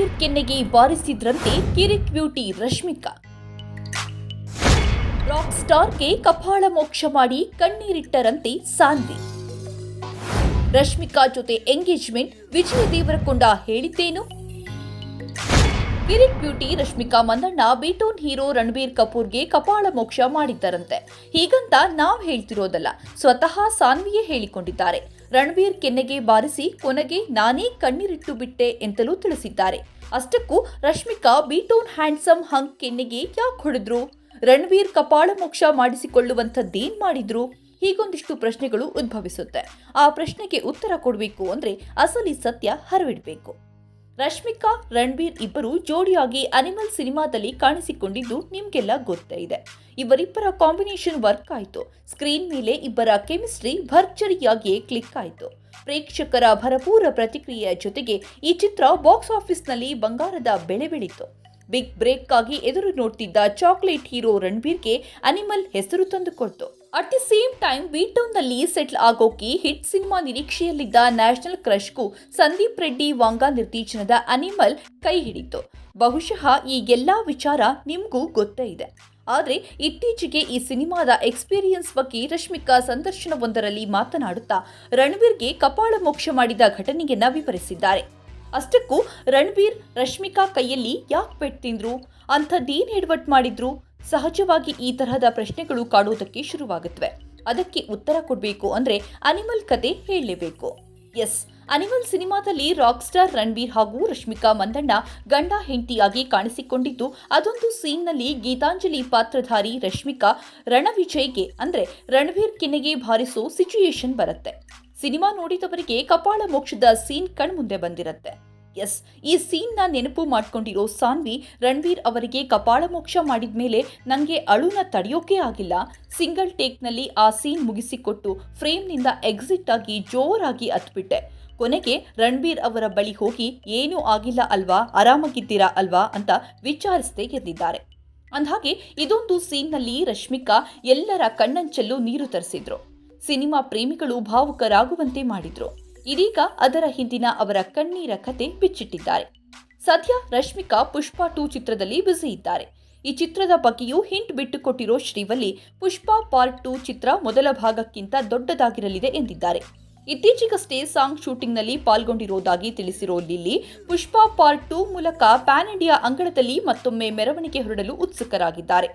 ರಣಬೀರ್ ಕೆನ್ನೆಗೆ ಬಾರಿಸಿದ್ರಂತೆ ಕಿರಿಕ್ beauty Rashmika. Rock ಸ್ಟಾರ್ಗೆ ಕಪಾಳ ಮೋಕ್ಷ ಮಾಡಿ ಕಣ್ಣೀರಿಟ್ಟರಂತೆ ಸಾನ್ವಿ. ರಶ್ಮಿಕಾ ಜೊತೆ ಎಂಗೇಜ್ಮೆಂಟ್ ವಿಜಯ ದೇವರಕೊಂಡ ಹೇಳಿದ್ದೇನು? ಕಿರಿಕ್ beauty Rashmika Mandanna B town hero Ranbir ಕಪೂರ್ಗೆ ಕಪಾಳ ಮೋಕ್ಷ ಮಾಡಿದ್ದರಂತೆ. ಹೀಗಂತ ನಾವ್ ಹೇಳ್ತಿರೋದಲ್ಲ, ಸ್ವತಃ ಸಾನ್ವಿಯೇ ಹೇಳಿಕೊಂಡಿದ್ದಾರೆ. ರಣಬೀರ್ ಕೆನ್ನೆಗೆ ಬಾರಿಸಿ, ಕೊನೆಗೆ ನಾನೇ ಕಣ್ಣೀರಿಟ್ಟು ಬಿಟ್ಟೆ ಎಂತಲೂ ತಿಳಿಸಿದ್ದಾರೆ. ಅಷ್ಟಕ್ಕೂ ರಶ್ಮಿಕಾ ಬೀಟೋನ್ ಹ್ಯಾಂಡ್ಸಮ್ ಹಂಕ್ ಕೆನ್ನೆಗೆ ಯಾಕೆ ಹೊಡೆದ್ರು? ರಣಬೀರ್ ಕಪಾಳ ಮೋಕ್ಷ ಮಾಡಿಸಿಕೊಳ್ಳುವಂಥದ್ದೇನ್ ಮಾಡಿದ್ರು? ಹೀಗೊಂದಿಷ್ಟು ಪ್ರಶ್ನೆಗಳು ಉದ್ಭವಿಸುತ್ತೆ. ಆ ಪ್ರಶ್ನೆಗೆ ಉತ್ತರ ಕೊಡಬೇಕು ಅಂದ್ರೆ ಅಸಲಿ ಸತ್ಯ ಹರವಿಡಬೇಕು. ರಶ್ಮಿಕಾ, ರಣಬೀರ್ ಇಬ್ಬರು ಜೋಡಿಯಾಗಿ ಅನಿಮಲ್ ಸಿನಿಮಾದಲ್ಲಿ ಕಾಣಿಸಿಕೊಂಡಿದ್ದು ನಿಮಗೆಲ್ಲ ಗೊತ್ತೇ ಇದೆ. ಇವರಿಬ್ಬರ ಕಾಂಬಿನೇಷನ್ ವರ್ಕ್ ಆಯಿತು. ಸ್ಕ್ರೀನ್ ಮೇಲೆ ಇಬ್ಬರ ಕೆಮಿಸ್ಟ್ರಿ ಭರ್ಜರಿಯಾಗಿಯೇ ಕ್ಲಿಕ್ ಆಯಿತು. ಪ್ರೇಕ್ಷಕರ ಭರಪೂರ ಪ್ರತಿಕ್ರಿಯೆಯ ಜೊತೆಗೆ ಈ ಚಿತ್ರ ಬಾಕ್ಸ್ ಆಫೀಸ್ನಲ್ಲಿ ಬಂಗಾರದ ಬೆಳೆ ಬೆಳೀತು. ಬಿಗ್ ಬ್ರೇಕ್ಗಾಗಿ ಎದುರು ನೋಡ್ತಿದ್ದ ಚಾಕ್ಲೇಟ್ ಹೀರೋ ರಣಬೀರ್ಗೆ ಅನಿಮಲ್ ಹೆಸರು ತಂದುಕೊಡ್ತು. ಅಟ್ ದಿ ಸೇಮ್ ಟೈಮ್ನಲ್ಲಿ ಸೆಟ್ಲ್ ಆಗೋಕೆ ಹಿಟ್ ಸಿನಿಮಾ ನಿರೀಕ್ಷೆಯಲ್ಲಿದ್ದ ನ್ಯಾಷನಲ್ ಕ್ರಶ್ಗೂ ಸಂದೀಪ್ ರೆಡ್ಡಿ ವಾಂಗಾ ನಿರ್ದೇಶನದ ಅನಿಮಲ್ ಕೈ ಹಿಡಿತು ಬಹುಶಃ ಈ ಎಲ್ಲಾ ವಿಚಾರ ನಿಮಗೂ ಗೊತ್ತೇ ಇದೆ ಆದರೆ ಇತ್ತೀಚೆಗೆ ಈ ಸಿನಿಮಾದ ಎಕ್ಸ್ಪೀರಿಯನ್ಸ್ ಬಗ್ಗೆ ರಶ್ಮಿಕಾ ಸಂದರ್ಶನವೊಂದರಲ್ಲಿ ಮಾತನಾಡುತ್ತಾ ರಣಬೀರ್ಗೆ ಕಪಾಳ ಮೋಕ್ಷ ಮಾಡಿದ ಘಟನೆಯನ್ನ ವಿವರಿಸಿದ್ದಾರೆ ಅಷ್ಟಕ್ಕೂ ರಣಬೀರ್ ರಶ್ಮಿಕಾ ಕೈಯಲ್ಲಿ ಯಾಕೆ ಪೆಟ್ ತಿಂದ್ರು ಅಂಥದ್ದೇನು ಹೆಡ್ವಟ್ ಮಾಡಿದ್ರು ಸಹಜವಾಗಿ ಈ ತರಹದ ಪ್ರಶ್ನೆಗಳು ಕಾಡುವುದಕ್ಕೆ ಶುರುವಾಗುತ್ತವೆ. ಅದಕ್ಕೆ ಉತ್ತರ ಕೊಡಬೇಕು ಅಂದ್ರೆ ಅನಿಮಲ್ ಕತೆ ಹೇಳಲೇಬೇಕು. ಎಸ್, ಅನಿಮಲ್ ಸಿನಿಮಾದಲ್ಲಿ ರಾಕ್ ಸ್ಟಾರ್ ರಣಬೀರ್ ಹಾಗೂ ರಶ್ಮಿಕಾ ಮಂದಣ್ಣ ಗಂಡ ಹೆಂಡತಿಯಾಗಿ ಕಾಣಿಸಿಕೊಂಡಿದ್ದು, ಅದೊಂದು ಸೀನ್ನಲ್ಲಿ ಗೀತಾಂಜಲಿ ಪಾತ್ರಧಾರಿ ರಶ್ಮಿಕಾ ರಣವಿಜಯ್ಗೆ ಅಂದ್ರೆ ರಣಬೀರ್ ಕಿನ್ನೆಗೆ ಭಾರಿಸೋ ಸಿಚುಯೇಷನ್ ಬರುತ್ತೆ. ಸಿನಿಮಾ ನೋಡಿದವರಿಗೆ ಕಪಾಳ ಮೋಕ್ಷದ ಸೀನ್ ಕಣ್ಮುಂದೆ ಬಂದಿರತ್ತೆ. ಎಸ್. ಈ ಸೀನ್ನ ನೆನಪು ಮಾಡ್ಕೊಂಡಿರೋ ಸಾನ್ವಿ ರಣವೀರ್ ಅವರಿಗೆ ಕಪಾಳ ಮೋಕ್ಷ ಮಾಡಿದ್ಮೇಲೆ ನನಗೆ ಅಳುನ ತಡೆಯೋಕೆ ಆಗಿಲ್ಲ. ಸಿಂಗಲ್ ಟೇಕ್ನಲ್ಲಿ ಆ ಸೀನ್ ಮುಗಿಸಿಕೊಟ್ಟು ಫ್ರೇಮ್ನಿಂದ ಎಕ್ಸಿಟ್ ಆಗಿ ಜೋರಾಗಿ ಹತ್ಬಿಟ್ಟೆ. ಕೊನೆಗೆ ರಣಬೀರ್ ಅವರ ಬಳಿ ಹೋಗಿ, ಏನೂ ಆಗಿಲ್ಲ ಅಲ್ವಾ? ಆರಾಮಾಗಿದ್ದೀರಾ ಅಲ್ವಾ? ಅಂತ ವಿಚಾರಿಸದೆ ಗೆದ್ದಿದ್ದಾರೆ ಅಂದಹಾಗೆ, ಇದೊಂದು ಸೀನ್ನಲ್ಲಿ ರಶ್ಮಿಕಾ ಎಲ್ಲರ ಕಣ್ಣಂಚಲ್ಲೂ ನೀರು ತರಿಸಿದ್ರು. ಸಿನಿಮಾ ಪ್ರೇಮಿಗಳು ಭಾವುಕರಾಗುವಂತೆ ಮಾಡಿದ್ರು. ಇದೀಗ ಅದರ ಹಿಂದಿನ ಅವರ ಕಣ್ಣೀರ ಕತೆ ಬಿಚ್ಚಿಟ್ಟಿದ್ದಾರೆ. ಸದ್ಯ ರಶ್ಮಿಕಾ ಪುಷ್ಪ ಟೂ ಚಿತ್ರದಲ್ಲಿ ಬ್ಯುಸಿ ಇದ್ದಾರೆ. ಈ ಚಿತ್ರದ ಬಗ್ಗೆಯೂ ಹಿಂಟ್ ಬಿಟ್ಟುಕೊಟ್ಟಿರೋ ಶ್ರೀವಲ್ಲಿ ಪುಷ್ಪ ಪಾರ್ಟ್ ಟೂ ಚಿತ್ರ ಮೊದಲ ಭಾಗಕ್ಕಿಂತ ದೊಡ್ಡದಾಗಿರಲಿದೆ ಎಂದಿದ್ದಾರೆ. ಇತ್ತೀಚೆಗಷ್ಟೇ ಸಾಂಗ್ ಶೂಟಿಂಗ್ನಲ್ಲಿ ಪಾಲ್ಗೊಂಡಿರೋದಾಗಿ ತಿಳಿಸಿರೋ ಲಿಲ್ಲಿ, ಪುಷ್ಪ ಪಾರ್ಟ್ ಟೂ ಮೂಲಕ ಪ್ಯಾನ್ ಇಂಡಿಯಾ ಅಂಗಳದಲ್ಲಿ ಮತ್ತೊಮ್ಮೆ ಮೆರವಣಿಗೆ ಹೊರಡಲು ಉತ್ಸುಕರಾಗಿದ್ದಾರೆ.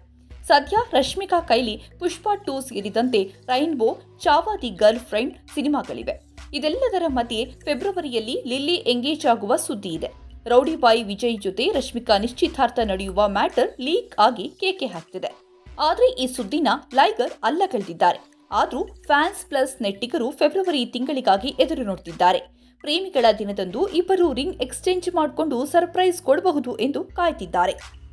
ಸದ್ಯ ರಶ್ಮಿಕಾ ಕೈಲಿ ಪುಷ್ಪ ಟೂ ಸೇರಿದಂತೆ ರೈನ್ಬೋ, ಚಾವಾದಿ ಗರ್ಲ್ ಫ್ರೆಂಡ್ ಸಿನಿಮಾಗಳಿವೆ. ಇದೆಲ್ಲದರ ಮಧ್ಯೆ ಫೆಬ್ರವರಿಯಲ್ಲಿ ಲಿಲ್ಲಿ ಎಂಗೇಜ್ ಆಗುವ ಸುದ್ದಿ ಇದೆ. ರೌಡಿಬಾಯಿ ವಿಜಯ್ ಜೊತೆ ರಶ್ಮಿಕಾ ನಿಶ್ಚಿತಾರ್ಥ ನಡೆಯುವ ಮ್ಯಾಟರ್ ಲೀಕ್ ಆಗಿ ಕೇಕೆ ಹಾಕ್ತಿದೆ. ಆದರೆ ಈ ಸುದ್ದಿನ ಲೈಗರ್ ಅಲ್ಲಗಳೆದಿದ್ದಾರೆ. ಆದರೂ ಫ್ಯಾನ್ಸ್ ಪ್ಲಸ್ ನೆಟ್ಟಿಗರು ಫೆಬ್ರವರಿ ತಿಂಗಳಿಗಾಗಿ ಎದುರು ನೋಡ್ತಿದ್ದಾರೆ. ಪ್ರೇಮಿಗಳ ದಿನದಂದು ಇಬ್ಬರು ರಿಂಗ್ ಎಕ್ಸ್ಚೇಂಜ್ ಮಾಡಿಕೊಂಡು ಸರ್ಪ್ರೈಸ್ ಕೊಡಬಹುದು ಎಂದು ಕಾಯ್ತಿದ್ದಾರೆ.